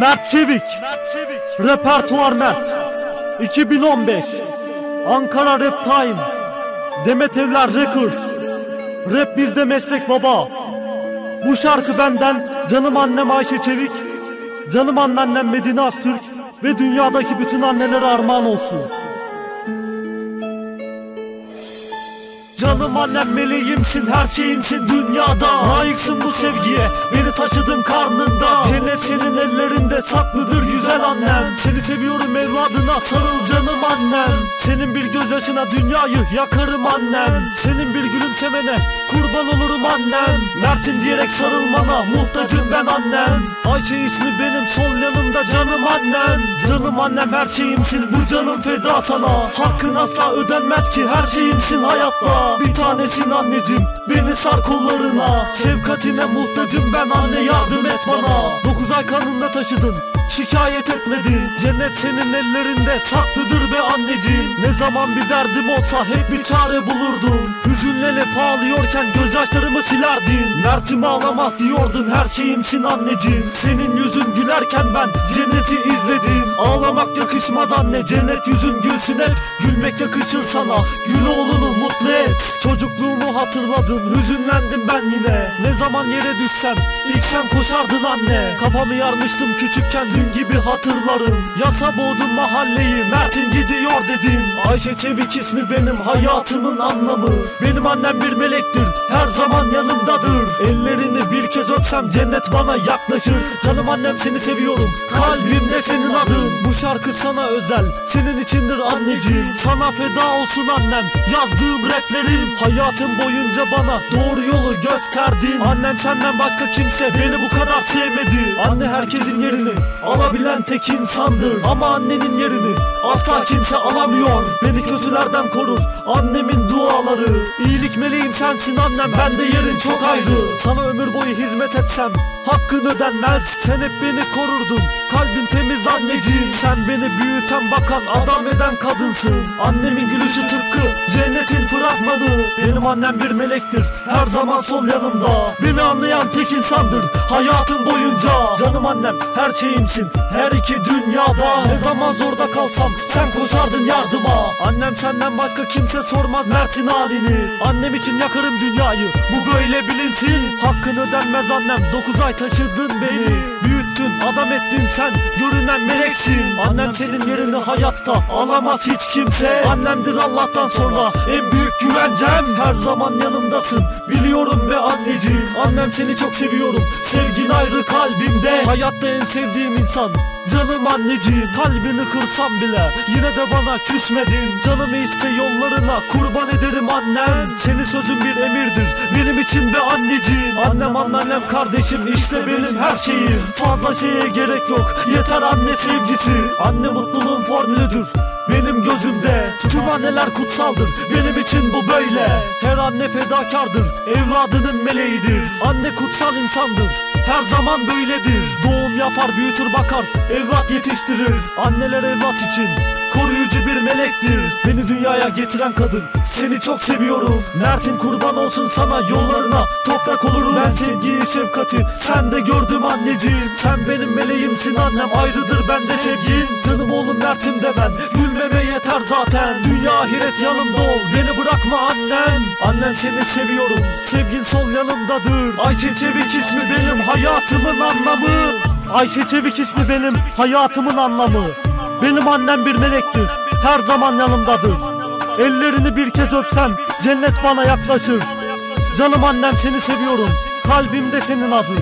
Mert Çevik. Repertuar Mert. 2015. Ankara Rap Time. Demet Evler Records. Rap bizde meslek baba. Bu şarkı benden canım annem Ayşe Çevik, canım anneannem Medine Astürk ve dünyadaki bütün annelere armağan olsun. Canım annem meleğimsin her şeyimsin dünyada. Layıksın bu sevgiye beni taşıdın karnında. Cennet senin ellerinde saklıdır güzel annem. Seni seviyorum evladına sarıl canım annem. Senin bir gözyaşına dünyayı yakarım annem. Senin bir gülümsemene kurban olurum annem Mert'im diyerek sarılmana muhtacım ben annem. Ayşe ismi benim sol yanımda canım annem. Canım annem her şeyimsin bu canım feda sana. Hakkın asla ödenmez ki her şeyimsin hayatta. Bir tanesin anneciğim beni sar kollarına. Şefkatine muhtacım ben anne yardım et bana. Dokuz ay karnında taşıdın Şikayet etmedin Cennet senin ellerinde saklıdır be anneciğim. Ne zaman bir derdim olsa hep bir çare bulurdun Hüzünlenip ağlıyorken gözyaşlarımı silerdin Mert'im ağlama diyordun her şeyimsin anneciğim. Senin yüzün gülerken ben cenneti izledim. Ağlamak yakışmaz anne cennet yüzün gülsün hep. Gülmek yakışır sana gül oğlunu mutlu et Çocukluğumu hatırladım hüzünlendim ben yine. Ne zaman yere düşsem ilk sen koşardın anne. Kafamı yarmıştım küçükken dün gibi hatırlarım. Yasa boğdum mahalleyi Mert'in gidiyor dedim. Ayşe Çevik ismi benim hayatımın anlamı. Benim annem bir melektir her zaman yanımdadır. Ellerini bir kez öpsem cennet bana yaklaşır. Canım annem seni seviyorum kalbimde senin adın. Bu şarkı sana özel senin içindir anneciğim. Sana feda olsun annem yazdığım raplerim. Hayatım boyunca bana doğru yolu gösterdin. Annem senden başka kimse beni bu kadar sevmedi. Anne herkesin yerini alabilen tek insandır. Ama annenin yerini asla kimse alamıyor. Beni kötülerden korur annemin duaları. İyilik meleğim sensin annem bende yerin çok ayrı. Sana ömür boyu hizmet etsem hakkın ödenmez. Sen hep beni korurdun kalbin temiz anneciğim. Sen beni büyüten bakan adam eden kadınsın. Annemin gülüşü tıpkı cennetin fragmanı. Benim annem bir melektir her zaman sol yanımda. Beni anlayan tek insandır hayatım boyunca. Canım annem her şeyimsin her iki dünyada. Ne zaman zorda kalsam sen koşardın yardıma. Annem senden başka kimse sormaz Mert'in halini. Annem için yakarım dünyayı bu böyle bilinsin. Hakkın ödenmez annem dokuz ay taşıdın beni Büyüttün adam ettin sen görünen meleksin. Annem senin yerini hayatta alamaz hiç kimse. Annemdir Allah'tan sonra en büyük güvencem. Her zaman yanımdasın biliyorum ve anneciğim. Annem seni çok seviyorum sevgin ayrı kalbimde. Hayatta en sevdiğim insan Canım anneciğim kalbini kırsam bile Yine de bana küsmedin. Canımı iste yollarına kurban ederim annem. Senin sözün bir emirdir benim için be anneciğim. Annem anneannem kardeşim işte benim her şeyim. Fazla şeye gerek yok yeter anne sevgisi. Anne mutluluğun formülüdür anneler kutsaldır benim için bu böyle. Her anne fedakardır evladının meleğidir. Anne kutsal insandır her zaman böyledir. Doğum yapar büyütür bakar evlat yetiştirir. Anneler evlat için koruyucu bir melektir. Beni dünyaya getiren kadın seni çok seviyorum. Mert'in kurban olsun sana yollarına toprak olurum. Ben sevgiyi şefkati sende gördüm anneciğim. Sen benim meleğimsin annem ayrıdır bende sevgin Canım oğlum Mert'im de ben gülmeme yeter zaten ahiret yanımda ol beni bırakma annem. Annem seni seviyorum sevgin sol yanımdadır. Ayşe Çevik ismi benim hayatımın anlamı. Ayşe Çevik ismi benim hayatımın anlamı. Benim annem bir melektir her zaman yanımdadır. Ellerini bir kez öpsem cennet bana yaklaşır. Canım annem seni seviyorum kalbimde senin adın.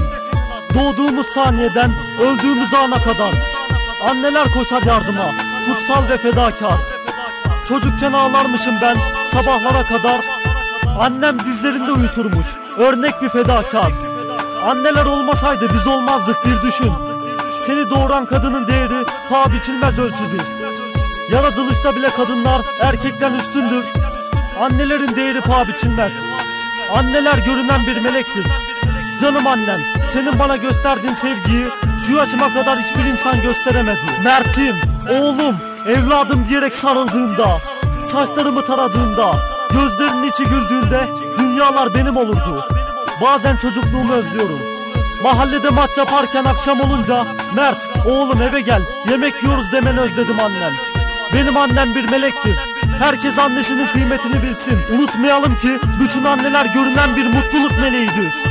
Doğduğumuz saniyeden öldüğümüz ana kadar. Anneler koşar yardıma kutsal ve fedakar Çocukken ağlarmışım ben sabahlara kadar. Annem dizlerinde uyuturmuş örnek bir fedakar. Anneler olmasaydı biz olmazdık bir düşün. Seni doğuran kadının değeri paha biçilmez ölçüdür. Yaratılışta bile kadınlar erkekten üstündür. Annelerin değeri paha biçilmez. Anneler görünen bir melektir. Canım annem senin bana gösterdiğin sevgiyi Şu yaşıma kadar hiçbir insan gösteremedi Mert'im, oğlum, evladım diyerek sarıldığında Saçlarımı taradığında Gözlerinin içi güldüğünde Dünyalar benim olurdu. Bazen çocukluğumu özlüyorum. Mahallede maç yaparken akşam olunca Mert oğlum eve gel yemek yiyoruz. demeni özledim annem. Benim annem bir melektir Herkes annesinin kıymetini bilsin. Unutmayalım ki bütün anneler görünen bir mutluluk meleğidir